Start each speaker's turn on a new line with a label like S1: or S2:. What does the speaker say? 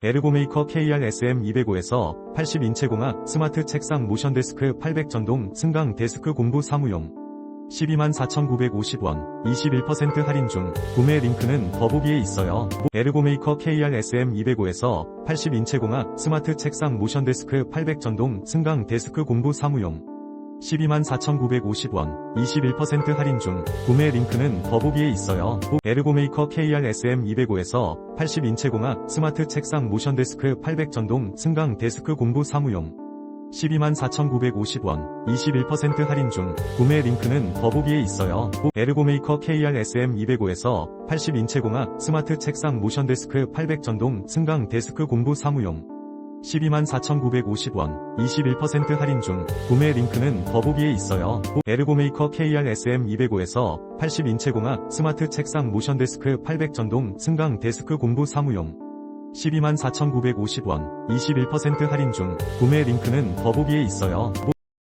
S1: 에르고메이커 KR-SM205에서 80인체 공학 스마트 책상 모션 데스크 800 전동 승강 데스크 공부 사무용 124,950원 21% 할인 중 구매 링크는 더보기에 있어요. 에르고메이커 KR-SM205에서 80인체 공학 스마트 책상 모션 데스크 800 전동 승강 데스크 공부 사무용 124,950원 21% 할인 중 구매 링크는 더보기에 있어요. 에르고메이커 KR-SM205에서 80인체 공학 스마트 책상 모션 데스크 800 전동 승강 데스크 공부 사무용 124,950원 21% 할인 중 구매 링크는 더보기에 있어요. 에르고메이커 KR-SM205에서 80인체 공학 스마트 책상 모션 데스크 800 전동 승강 데스크 공부 사무용 124,950원 21% 할인 중 구매 링크는 더보기에 있어요. 에르고메이커 KR-SM205에서 80인체 공학 스마트 책상 모션 데스크 800 전동 승강 데스크 공부 사무용 124,950원 21% 할인 중 구매 링크는 더보기에 있어요.